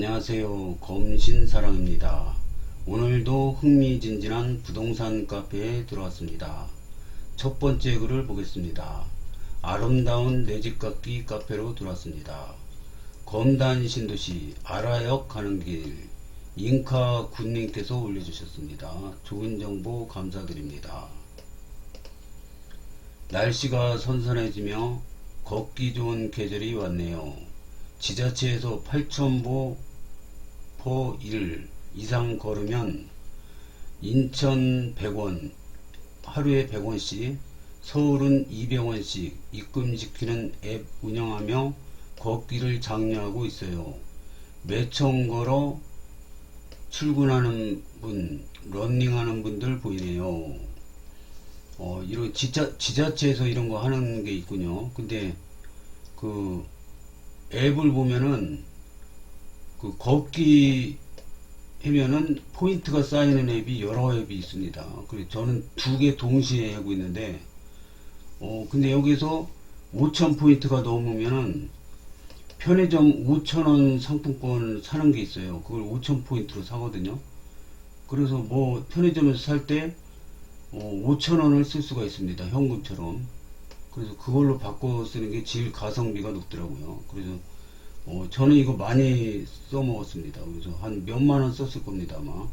안녕하세요. 검신사랑입니다. 오늘도 흥미진진한 부동산 카페에 들어왔습니다. 첫 번째 글을 보겠습니다. 아름다운 내 집 갖기 카페로 들어왔습니다. 검단 신도시 아라역 가는 길 잉카 군님께서 올려주셨습니다. 좋은 정보 감사드립니다. 날씨가 선선해지며 걷기 좋은 계절이 왔네요. 지자체에서 8,000보 포1 이상 걸으면 인천 100원, 하루에 100원씩, 서울은 200원씩 입금시키는 앱 운영하며 걷기를 장려하고 있어요. 매청 걸어 출근하는 분, 런닝하는 분들 보이네요. 어, 이런 지자, 지자체에서 이런 거 하는 게 있군요. 근데 그 앱을 보면은 그 걷기 하면은 포인트가 쌓이는 앱이 여러 앱이 있습니다. 그래서 저는 두 개 동시에 하고 있는데 어 근데 여기서 5천 포인트가 넘으면은 편의점 5천원 상품권 사는 게 있어요. 그걸 5천 포인트로 사거든요. 그래서 뭐 편의점에서 살 때 어, 5천원을 쓸 수가 있습니다. 현금처럼. 그래서 그걸로 바꿔 쓰는 게 제일 가성비가 높더라고요. 그래서 어, 저는 이거 많이 써먹었습니다. 그래서 한 몇만 원 썼을 겁니다, 아마.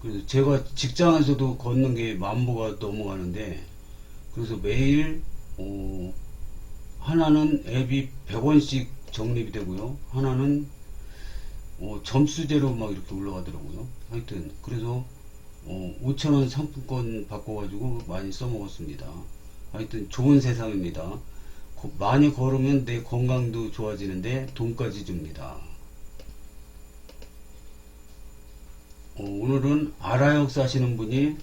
그래서 제가 직장에서도 걷는 게 만보가 넘어가는데, 그래서 매일, 어, 하나는 앱이 100원씩 적립이 되고요. 하나는, 어, 점수제로 막 이렇게 올라가더라고요. 하여튼, 그래서, 어, 5천원 상품권 바꿔가지고 많이 써먹었습니다. 하여튼 좋은 세상입니다. 거- 많이 걸으면 내 건강도 좋아지는데 돈까지 줍니다. 어, 오늘은 아라역 사시는 분이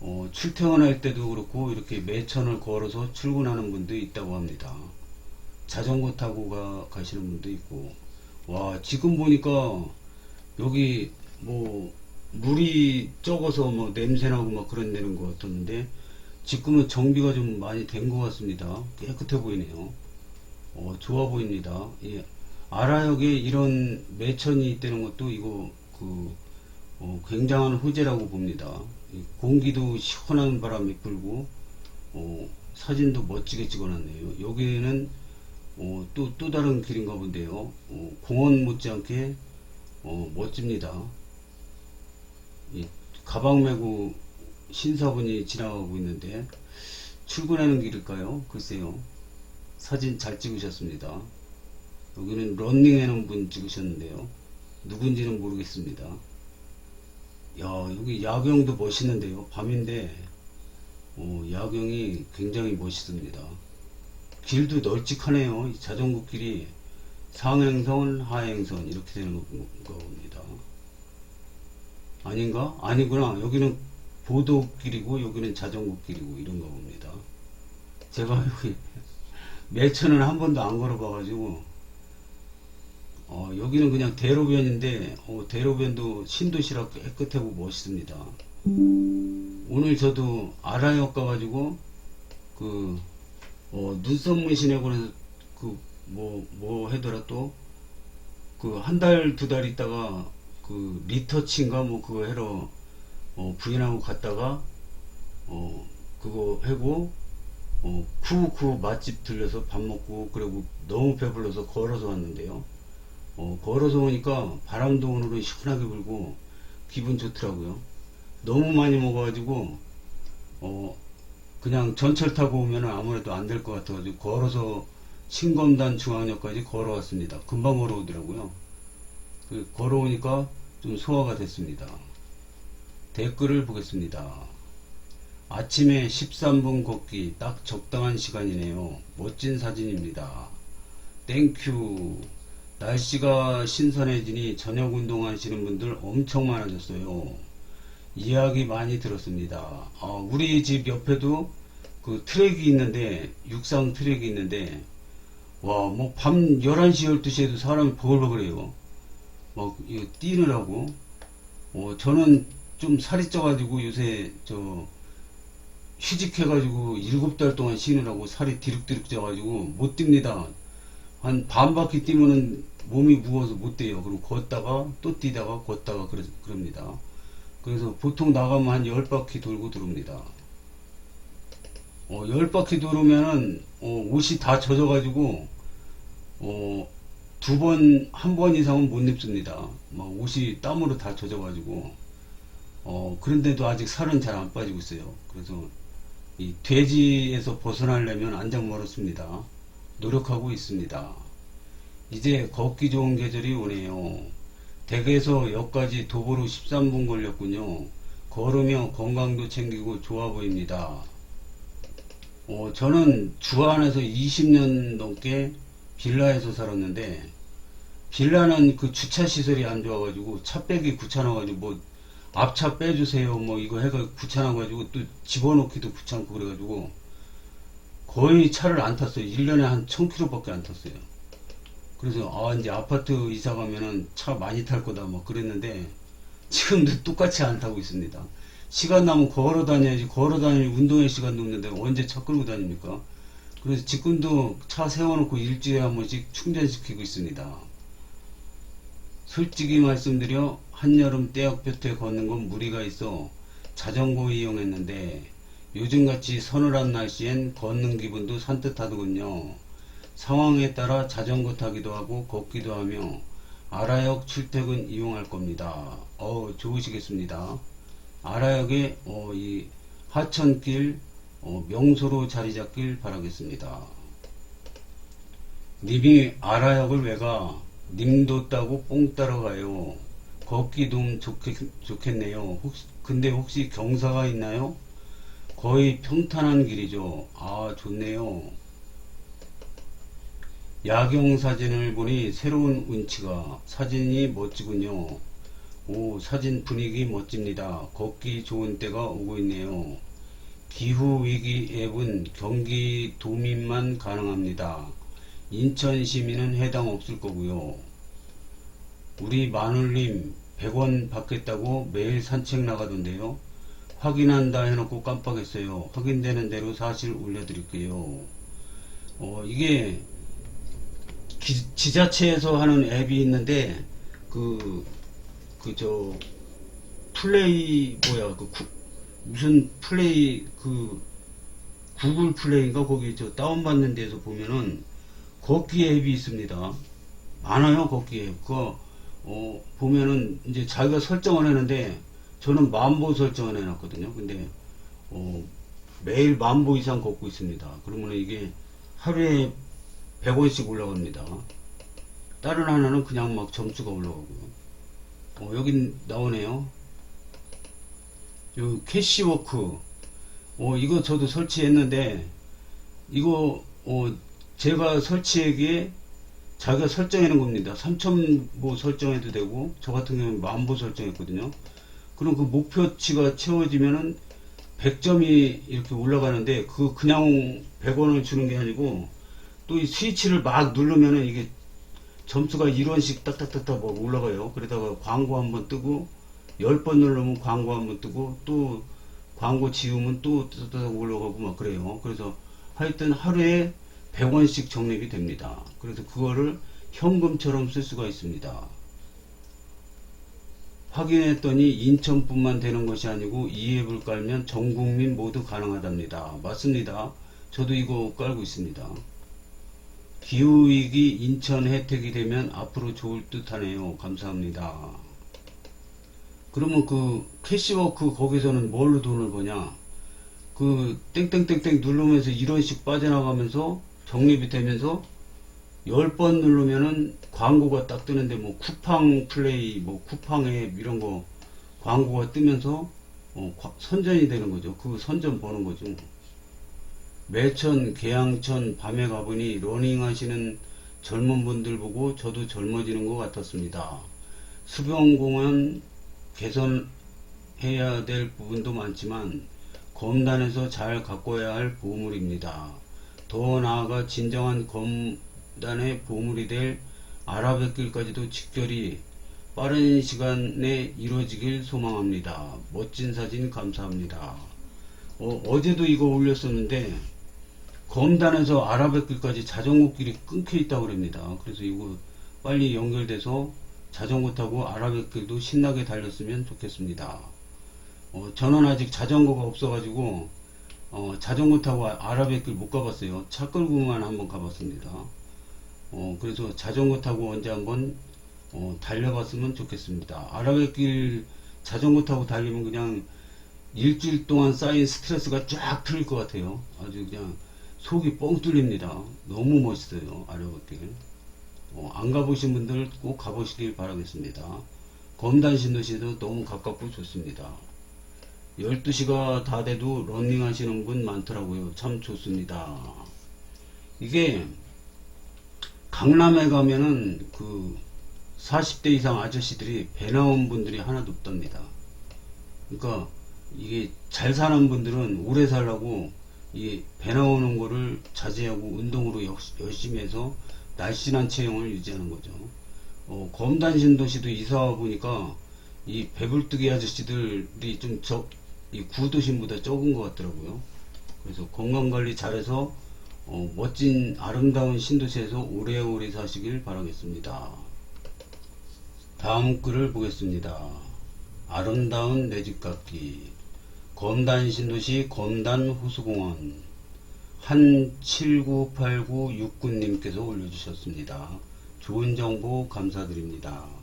어, 출퇴근할 때도 그렇고 이렇게 매천을 걸어서 출근하는 분도 있다고 합니다. 자전거 타고 가, 가시는 분도 있고 와 지금 보니까 여기 뭐 물이 적어서 뭐 냄새나고 막 그런 데는 것 같았는데 지금은 정비가 좀 많이 된 것 같습니다. 깨끗해 보이네요. 어, 좋아 보입니다. 예. 아라역에 이런 매천이 있다는 것도 이거 그 어, 굉장한 호재라고 봅니다. 이 공기도 시원한 바람이 불고 어, 사진도 멋지게 찍어놨네요. 여기에는 어, 또, 또 다른 길인가 본데요. 어, 공원 못지않게 어, 멋집니다. 이 가방 메고 신사분이 지나가고 있는데 출근하는 길일까요? 글쎄요. 사진 잘 찍으셨습니다. 여기는 런닝하는 분 찍으셨는데요. 누군지는 모르겠습니다. 야, 여기 야경도 멋있는데요. 밤인데 어, 야경이 굉장히 멋있습니다. 길도 널찍하네요. 이 자전거 길이 상행선, 하행선 이렇게 되는 거 봅니다. 아닌가? 아니구나. 여기는 보도길이고 여기는 자전거길이고 이런가 봅니다. 제가 여기 매천은 한 번도 안 걸어봐가지고 어, 여기는 그냥 대로변인데 어, 대로변도 신도시라 깨끗하고 멋있습니다. 오늘 저도 아라역 가가지고 그 어, 눈썹 문신에 그뭐뭐 뭐 하더라 또 그 한 달두달 있다가 그 리터치인가 뭐 그거 해러 어, 부인하고 갔다가 어 그거 하고 어 쿠쿠 맛집 들려서 밥 먹고 그리고 너무 배불러서 걸어서 왔는데요. 어 걸어서 오니까 바람도 오늘은 시원하게 불고 기분 좋더라고요. 너무 많이 먹어가지고 어 그냥 전철 타고 오면 아무래도 안 될 것 같아가지고 걸어서 신검단 중앙역까지 걸어왔습니다. 금방 걸어오더라고요. 그 걸어오니까 좀 소화가 됐습니다. 댓글을 보겠습니다. 아침에 13분 걷기 딱 적당한 시간이네요. 멋진 사진입니다. 땡큐. 날씨가 신선해지니 저녁 운동하시는 분들 엄청 많아졌어요. 이야기 많이 들었습니다. 어, 우리 집 옆에도 그 트랙이 있는데, 육상 트랙이 있는데, 와, 뭐 밤 11시, 12시에도 사람이 버글버글해요. 막, 뛰느라고. 어, 저는 좀 살이 쪄가지고 요새 저 휴직해가지고 일곱 달 동안 쉬느라고 살이 디룩디룩 쪄가지고 못 뜁니다. 한 반 바퀴 뛰면은 몸이 무거워서 못 뛰어요. 그리고 걷다가 또 뛰다가 걷다가 그러, 그럽니다. 그래서 보통 나가면 한 10바퀴 돌고 들어옵니다. 어, 10바퀴 돌으면은, 어, 옷이 다 젖어가지고, 어, 두 번, 한 번 이상은 못 입습니다. 막 옷이 땀으로 다 젖어가지고, 어, 그런데도 아직 살은 잘 안 빠지고 있어요. 그래서, 이 돼지에서 벗어나려면 안장 멀었습니다. 노력하고 있습니다. 이제 걷기 좋은 계절이 오네요. 댁에서 역까지 도보로 13분 걸렸군요. 걸으며 건강도 챙기고 좋아 보입니다. 어, 저는 주안에서 20년 넘게 빌라에서 살았는데, 빌라는 그 주차 시설이 안 좋아가지고, 차 빼기 귀찮아가지고, 뭐, 앞차 빼주세요, 뭐, 이거 해가 귀찮아가지고, 또 집어넣기도 귀찮고 그래가지고, 거의 차를 안 탔어요. 1년에 한 1000km밖에 안 탔어요. 그래서, 아, 이제 아파트 이사 가면은 차 많이 탈 거다, 뭐, 그랬는데, 지금도 똑같이 안 타고 있습니다. 시간 나면 걸어 다녀야지, 걸어 다닐 운동의 시간도 없는데, 언제 차 끌고 다닙니까? 그래서 지금도 차 세워놓고 일주일에 한 번씩 충전시키고 있습니다. 솔직히 말씀드려, 한여름 떼역볕에 걷는 건 무리가 있어 자전거 이용했는데, 요즘같이 서늘한 날씨엔 걷는 기분도 산뜻하더군요. 상황에 따라 자전거 타기도 하고 걷기도 하며 아라역 출퇴근 이용할 겁니다. 어 좋으시겠습니다. 아라역에 어, 이 하천길 어, 명소로 자리 잡길 바라겠습니다. 님이 아라역을 왜 가 님도 따고 뽕 따라가요. 걷기 좀 좋겠, 좋겠네요. 혹시 근데 혹시 경사가 있나요? 거의 평탄한 길이죠. 아 좋네요. 야경 사진을 보니 새로운 운치가 사진이 멋지군요. 오 사진 분위기 멋집니다. 걷기 좋은 때가 오고 있네요. 기후 위기 앱은 경기 도민만 가능합니다. 인천 시민은 해당 없을 거고요. 우리 마눌님 100원 받겠다고 매일 산책 나가던데요. 확인한다 해놓고 깜빡했어요. 확인되는 대로 사실 올려드릴게요. 어, 이게 기- 지자체에서 하는 앱이 있는데 그 그 저 플레이 뭐야 그 구- 무슨 플레이 그 구글 플레이인가 거기 저 다운받는 데서 보면은 걷기 앱이 있습니다. 많아요 걷기 앱. 그거 어 보면은 이제 자기가 설정을 했는데 저는 만보 설정을 해놨거든요. 근데 어 매일 만보 이상 걷고 있습니다. 그러면 이게 하루에 100원씩 올라갑니다. 다른 하나는 그냥 막 점수가 올라가고요. 어, 여긴 나오네요. 요 캐시워크. 어, 이거 저도 설치했는데, 이거, 어, 제가 설치하기에 자기가 놓은 겁니다. 3,000보 설정해도 되고, 저 같은 경우는 만보 설정했거든요. 그럼 그 목표치가 채워지면은 100점이 이렇게 올라가는데, 그 그냥 100원을 주는 게 아니고, 또 이 스위치를 막 누르면은 이게 점수가 1원씩 딱딱딱딱 막 올라가요. 그러다가 광고 한번 뜨고, 10번 누르면 광고 한번 뜨고, 또 광고 지우면 또 올라가고 막 그래요. 그래서 하여튼 하루에 100원씩 적립이 됩니다. 그래서 그거를 현금처럼 쓸 수가 있습니다. 확인했더니 인천뿐만 되는 것이 아니고 이 앱을 깔면 전 국민 모두 가능하답니다. 맞습니다. 저도 이거 깔고 있습니다. 기후위기 인천 혜택이 되면 앞으로 좋을 듯 하네요. 감사합니다. 그러면 그 캐시워크 거기서는 뭘로 돈을 버냐? 그 땡땡땡땡 누르면서 1원씩 빠져나가면서 적립이 되면서 10번 누르면은 광고가 딱 뜨는데 뭐 쿠팡 플레이 뭐 쿠팡 앱 이런 거 광고가 뜨면서 어, 과- 선전이 되는 거죠. 그 선전 버는 거죠. 매천, 계양천 밤에 가보니 러닝 하시는 젊은 분들 보고 저도 젊어지는 것 같았습니다. 수변공원 개선해야 될 부분도 많지만 검단에서 잘 가꿔야 할 보물입니다. 더 나아가 진정한 검단의 보물이 될 아라뱃길까지도 직결이 빠른 시간에 이루어지길 소망합니다. 멋진 사진 감사합니다. 어, 어제도 이거 올렸었는데 검단에서 아라뱃길까지 자전거 길이 끊겨 있다고 그럽니다. 그래서 이거 빨리 연결돼서 자전거 타고 아라뱃길도 신나게 달렸으면 좋겠습니다. 어, 저는 아직 자전거가 없어가지고 어, 자전거 타고 아- 아라뱃길 못 가봤어요. 차 끌고만 한번 가봤습니다. 어, 그래서 자전거 타고 언제 한번 어, 달려봤으면 좋겠습니다. 아라뱃길 자전거 타고 달리면 그냥 일주일 동안 쌓인 스트레스가 쫙 풀릴 것 같아요. 아주 그냥 속이 뻥 뚫립니다. 너무 멋있어요. 아라뱃길. 어, 안 가보신 분들 꼭 가보시길 바라겠습니다. 검단 신도시도 너무 가깝고 좋습니다. 12시가 다 돼도 러닝 하시는 분 많더라고요. 참 좋습니다. 이게 강남에 가면은 그 40대 이상 아저씨들이 배 나온 분들이 하나도 없답니다. 그러니까 이게 잘 사는 분들은 오래 살라고 이 배 나오는 거를 자제하고 운동으로 역- 열심히 해서 날씬한 체형을 유지하는 거죠. 어, 검단 신 도시도 이사 와 보니까 이 배불뜨기 아저씨들이 좀 적, 이 구도심보다 적은 것 같더라고요. 그래서 건강관리 잘해서 어, 멋진 아름다운 신도시에서 오래오래 사시길 바라겠습니다. 다음 글을 보겠습니다. 아름다운 내집 같기 검단 신도시 검단 호수공원 한 798969님께서 올려주셨습니다. 좋은 정보 감사드립니다.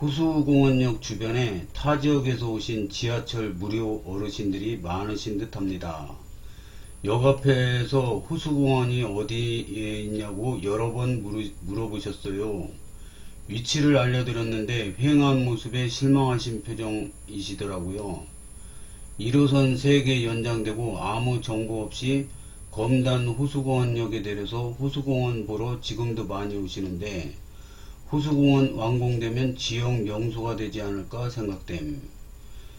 호수공원역 주변에 타 지역에서 오신 지하철 무료 어르신들이 많으신 듯 합니다. 역 앞에서 호수공원이 어디에 있냐고 여러 번 물어보셨어요. 위치를 알려드렸는데 휑한 모습에 실망하신 표정이시더라고요. 1호선 3개 연장되고 아무 정보 없이 검단 호수공원역에 내려서 호수공원 보러 지금도 많이 오시는데 호수공원 완공되면 지역 명소가 되지 않을까 생각됨.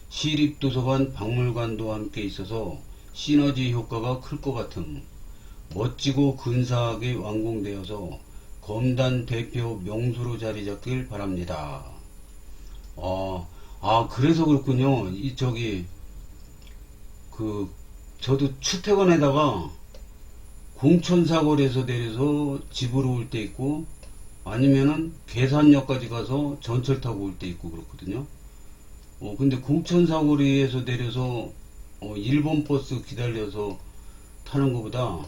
시립도서관 박물관도 함께 있어서 시너지 효과가 클 것 같음. 멋지고 근사하게 완공되어서 검단 대표 명소로 자리 잡길 바랍니다. 아, 아 그래서 그렇군요. 이 저기 그 저도 출퇴근에다가 공천사거리에서 내려서 집으로 올 때 있고 아니면은 계산역까지 가서 전철 타고 올 때 있고 그렇거든요. 어 근데 공천사거리에서 내려서 어 일본 버스 기다려서 타는 것보다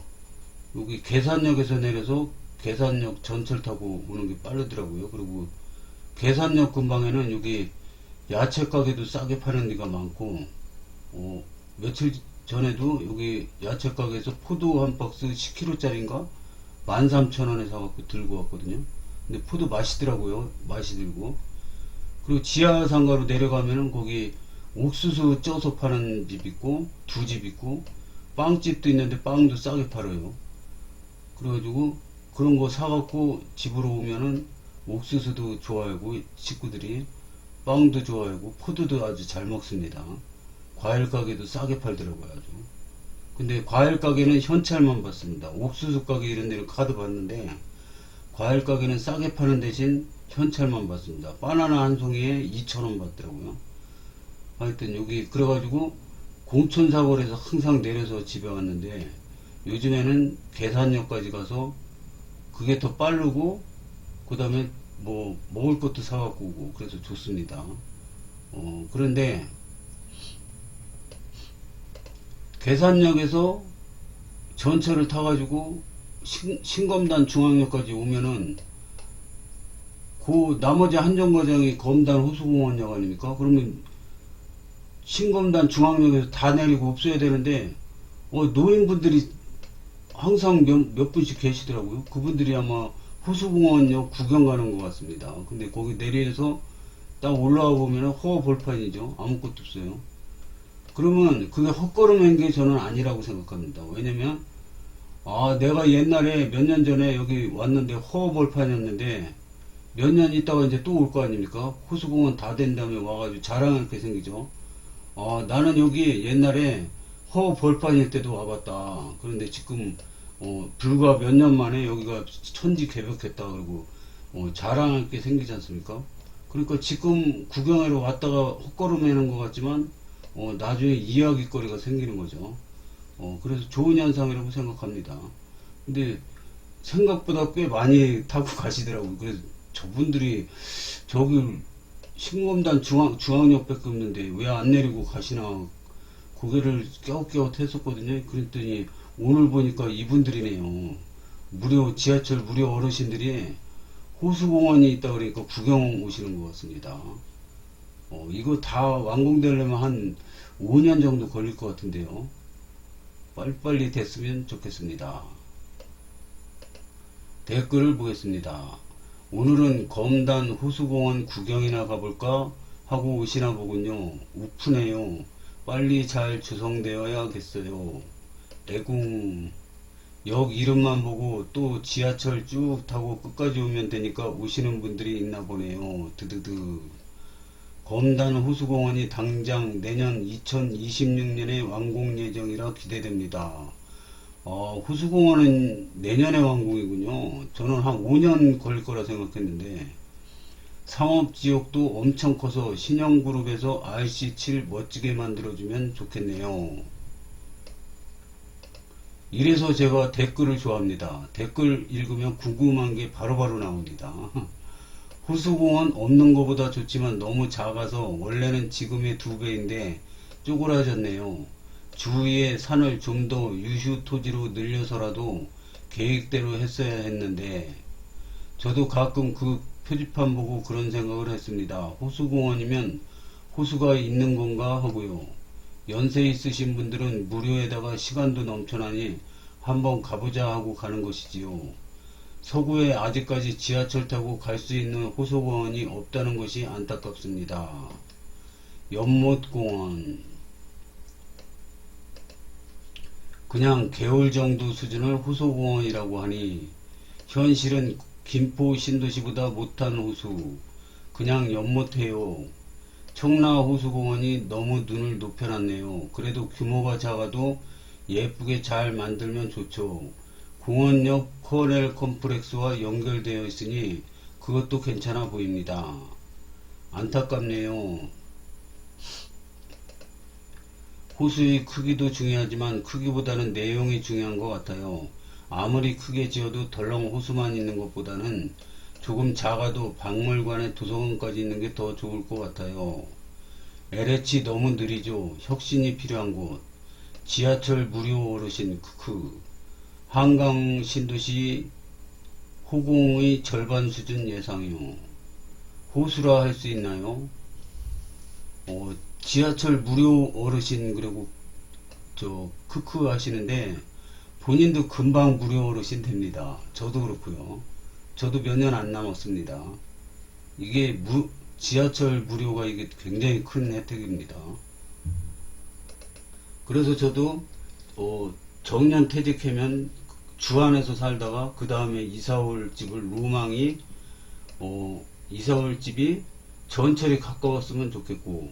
여기 계산역에서 내려서 계산역 전철 타고 오는 게 빠르더라고요. 그리고 계산역 근방에는 여기 야채 가게도 싸게 파는 데가 많고 어 며칠 전에도 여기 야채 가게에서 포도 한 박스 10kg짜리인가 13,000원에 사갖고 들고 왔거든요. 근데 포도 맛있더라고요. 맛이 들고. 그리고 지하 상가로 내려가면은 거기 옥수수 쪄서 파는 집 있고 두 집 있고 빵집도 있는데 빵도 싸게 팔아요. 그래가지고 그런 거 사갖고 집으로 오면은 옥수수도 좋아하고 식구들이 빵도 좋아하고 포도도 아주 잘 먹습니다. 과일 가게도 싸게 팔더라고요 아주. 근데 과일 가게는 현찰만 받습니다. 옥수수 가게 이런 데는 카드 받는데 과일 가게는 싸게 파는 대신 현찰만 받습니다. 바나나 한 송이에 2,000원 받더라고요. 하여튼 여기 그래가지고 공천사거리에서 항상 내려서 집에 왔는데 요즘에는 계산역까지 가서 그게 더 빠르고 그 다음에 뭐 먹을 것도 사갖고 오고 그래서 좋습니다. 어, 그런데 계산역에서 전철을 타가지고 신, 신검단 중앙역까지 오면은 그 나머지 한 정거장이 검단 호수공원역 아닙니까? 그러면 신검단 중앙역에서 다 내리고 없어야 되는데 어, 노인분들이 항상 몇, 몇 분씩 계시더라고요. 그분들이 아마 호수공원역 구경 가는 것 같습니다. 근데 거기 내려서 딱 올라와 보면 허허 벌판이죠. 아무것도 없어요. 그러면 그게 헛걸음한 게 저는 아니라고 생각합니다. 왜냐면 아 내가 옛날에 몇 년 전에 여기 왔는데 허벌판이었는데 몇 년 있다가 이제 또 올 거 아닙니까? 호수공원 다 된 다음에 와가지고 자랑하게 생기죠. 아 나는 여기 옛날에 허벌판일 때도 와봤다. 그런데 지금 어, 불과 몇 년 만에 여기가 천지 개벽했다 그러고 어, 자랑할 게 생기지 않습니까? 그러니까 지금 구경하러 왔다가 헛걸음하는 것 같지만 어, 나중에 이야기거리가 생기는 거죠. 어, 그래서 좋은 현상이라고 생각합니다. 근데 생각보다 꽤 많이 타고 가시더라고요. 그래서 저분들이 저기 신검단 중앙, 중앙역 밖에 없는데 왜 안 내리고 가시나 고개를 깨웃깨웃 했었거든요. 그랬더니 오늘 보니까 이분들이네요. 무료 지하철 무료 어르신들이 호수공원이 있다 그러니까 구경 오시는 것 같습니다. 어, 이거 다 완공되려면 한 5년 정도 걸릴 것 같은데요. 빨리빨리 됐으면 좋겠습니다. 댓글을 보겠습니다. 오늘은 검단 호수공원 구경이나 가볼까 하고 오시나 보군요. 우프네요. 빨리 잘 조성되어야겠어요. 애궁. 역 이름만 보고 또 지하철 쭉 타고 끝까지 오면 되니까 오시는 분들이 있나 보네요. 드드드. 검단 호수공원이 당장 내년 2026년에 완공 예정이라 기대됩니다. 어, 호수공원은 내년에 완공이군요. 저는 한 5년 걸릴 거라 생각했는데 상업지역도 엄청 커서 신영그룹에서 RC7 멋지게 만들어주면 좋겠네요. 이래서 제가 댓글을 좋아합니다. 댓글 읽으면 궁금한 게 바로바로 나옵니다. 호수공원 없는 것보다 좋지만 너무 작아서 원래는 지금의 두 배인데 쪼그라졌네요. 주위에 산을 좀 더 유휴 토지로 늘려서라도 계획대로 했어야 했는데 저도 가끔 그 표지판 보고 그런 생각을 했습니다. 호수공원이면 호수가 있는 건가 하고요. 연세 있으신 분들은 무료에다가 시간도 넘쳐나니 한번 가보자 하고 가는 것이지요. 서구에 아직까지 지하철 타고 갈 수 있는 호수공원이 없다는 것이 안타깝습니다. 연못공원 그냥 개울 정도 수준을 호수공원이라고 하니 현실은 김포 신도시보다 못한 호수 그냥 연못해요. 청라 호수공원이 너무 눈을 높여놨네요. 그래도 규모가 작아도 예쁘게 잘 만들면 좋죠. 공원 옆 코넬 컴플렉스와 연결되어 있으니 그것도 괜찮아 보입니다. 안타깝네요. 호수의 크기도 중요하지만 크기보다는 내용이 중요한 것 같아요. 아무리 크게 지어도 덜렁 호수만 있는 것보다는 조금 작아도 박물관에 도서관까지 있는 게 더 좋을 것 같아요. LH 너무 느리죠. 혁신이 필요한 곳. 지하철 무료 어르신 크크. 한강 신도시 호공의 절반 수준 예상이요. 호수라 할 수 있나요? 어, 지하철 무료 어르신 그리고 저 크크 하시는데 본인도 금방 무료 어르신 됩니다. 저도 그렇고요. 저도 몇 년 안 남았습니다. 이게 무, 지하철 무료가 이게 굉장히 큰 혜택입니다. 그래서 저도 어, 정년 퇴직하면 주안에서 살다가 그 다음에 이사올 집을 로망이 어, 이사올 집이 전철이 가까웠으면 좋겠고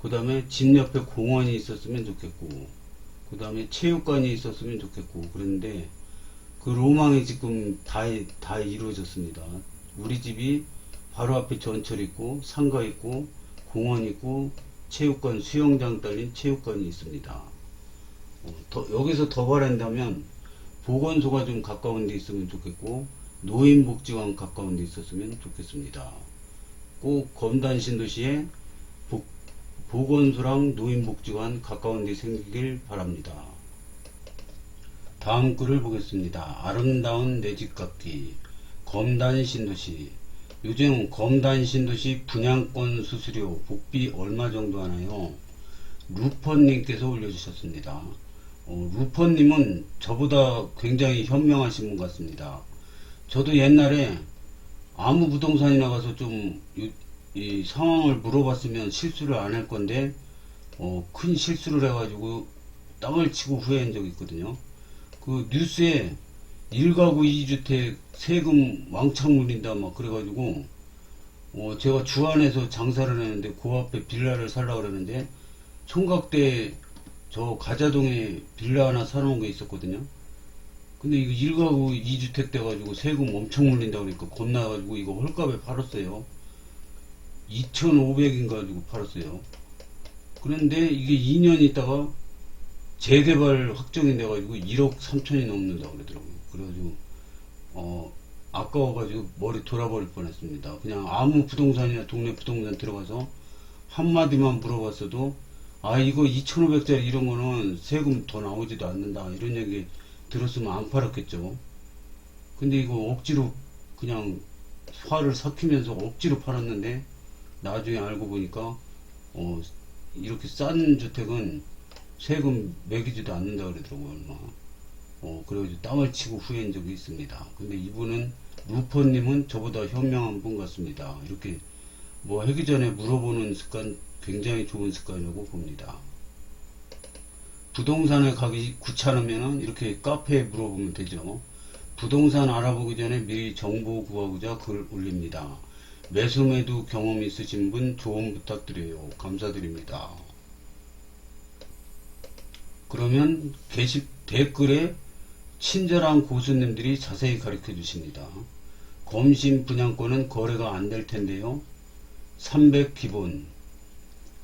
그 다음에 집 옆에 공원이 있었으면 좋겠고 그 다음에 체육관이 있었으면 좋겠고 그런데 그 로망이 지금 다, 다 이루어졌습니다. 우리 집이 바로 앞에 전철 있고 상가 있고 공원 있고 체육관 수영장 딸린 체육관이 있습니다. 어, 더, 여기서 더 바란다면 보건소가 좀 가까운 데 있으면 좋겠고 노인복지관 가까운 데 있었으면 좋겠습니다. 꼭 검단 신도시에 복, 보건소랑 노인복지관 가까운 데 생기길 바랍니다. 다음 글을 보겠습니다. 아름다운 내집 갚기 검단 신도시 요즘 검단 신도시 분양권 수수료 복비 얼마 정도 하나요? 루퍼님께서 올려주셨습니다. 어, 루퍼님은 저보다 굉장히 현명하신 분 같습니다. 저도 옛날에 아무 부동산이 나가서 좀이 상황을 물어봤으면 실수를 안 할 건데 어, 큰 실수를 해가지고 땅을 치고 후회한 적이 있거든요. 그 뉴스에 1가구 2주택 세금 왕창 물린다 막 그래가지고 어, 제가 주안에서 장사를 했는데 그 앞에 빌라를 살라 그러는데 총각대 저 가자동에 빌라 하나 사놓은 게 있었거든요. 근데 이거 1가구 2주택 돼가지고 세금 엄청 물린다 그러니까 겁나가지고 이거 헐값에 팔았어요. 2,500인 가지고 팔았어요. 그런데 이게 2년 있다가 재개발 확정이 돼가지고 1억 3천이 넘는다 그러더라고요. 그래가지고 어 아까워가지고 머리 돌아버릴 뻔했습니다. 그냥 아무 부동산이나 동네 부동산 들어가서 한마디만 물어봤어도 아 이거 2,500짜리 이런 거는 세금 더 나오지도 않는다 이런 얘기 들었으면 안 팔았겠죠. 근데 이거 억지로 그냥 화를 삭히면서 억지로 팔았는데 나중에 알고 보니까 어 이렇게 싼 주택은 세금 매기지도 않는다 그러더라고요 얼마. 어 그래가지고 땅을 치고 후회한 적이 있습니다. 근데 이분은 루퍼님은 저보다 현명한 분 같습니다. 이렇게 뭐 하기 전에 물어보는 습관 굉장히 좋은 습관이라고 봅니다. 부동산에 가기 귀찮으면은 이렇게 카페에 물어보면 되죠. 부동산 알아보기 전에 미리 정보 구하고자 글 올립니다. 매수 매도 경험 있으신 분 조언 부탁드려요. 감사드립니다. 그러면 게시 댓글에 친절한 고수님들이 자세히 가르쳐 주십니다. 검신 분양권은 거래가 안 될 텐데요. 300 기본.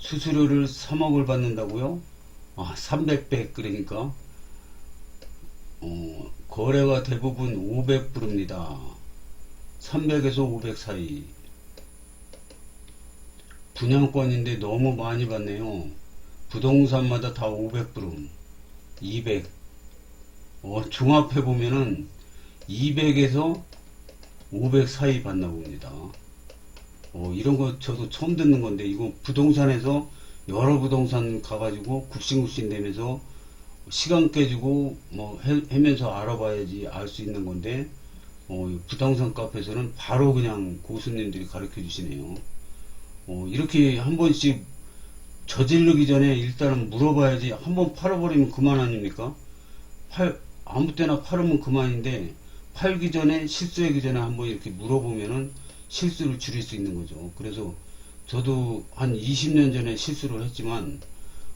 수수료를 3억을 받는다고요? 아, 300배 그러니까 어, 거래가 대부분 500불입니다. 300에서 500 사이. 분양권인데 너무 많이 받네요. 부동산마다 다 500불음. 200. 어, 종합해 보면은 200에서 500 사이 받나 봅니다. 어, 이런 거 저도 처음 듣는 건데, 이거 부동산에서 여러 부동산 가가지고 굽신굽신 되면서 시간 깨지고 뭐 해, 면서 알아봐야지 알 수 있는 건데, 어, 이 부동산 카페에서는 바로 그냥 고수님들이 가르쳐 주시네요. 어, 이렇게 한 번씩 저지르기 전에 일단은 물어봐야지 한 번 팔아버리면 그만 아닙니까? 팔, 아무 때나 팔으면 그만인데 팔기 전에 실수하기 전에 한번 이렇게 물어보면은 실수를 줄일 수 있는 거죠. 그래서 저도 한 20년 전에 실수를 했지만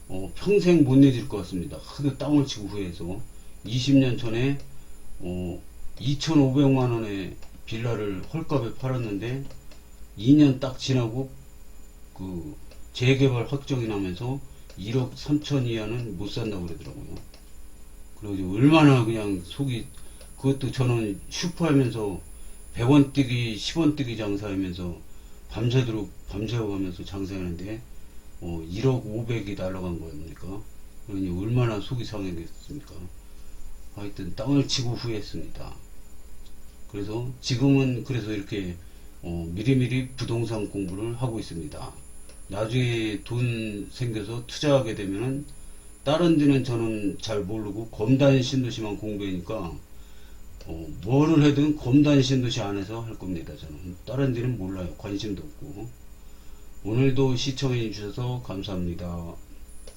어, 평생 못 잊을 것 같습니다. 하도 땅을 치고 후회해서 20년 전에 어, 2,500만 원에 빌라를 헐값에 팔았는데 2년 딱 지나고 그 재개발 확정이 나면서 1억 3천 이하는 못 산다고 그러더라고요. 그리고 얼마나 그냥 속이 그것도 저는 슈퍼하면서 100원 뛰기 10원 뛰기 장사하면서 밤새도록 밤새워 가면서 장사하는데 어 1억 500이 날아간 거니까? 그러니 얼마나 속이 상했겠습니까? 하여튼 땅을 치고 후회했습니다. 그래서 지금은 그래서 이렇게 어 미리미리 부동산 공부를 하고 있습니다. 나중에 돈 생겨서 투자하게 되면은 다른 데는 저는 잘 모르고 검단 신도시만 공부하니까 어, 뭐를 해든 검단 신도시 안에서 할 겁니다. 저는 다른 데는 몰라요. 관심도 없고 오늘도 시청해 주셔서 감사합니다.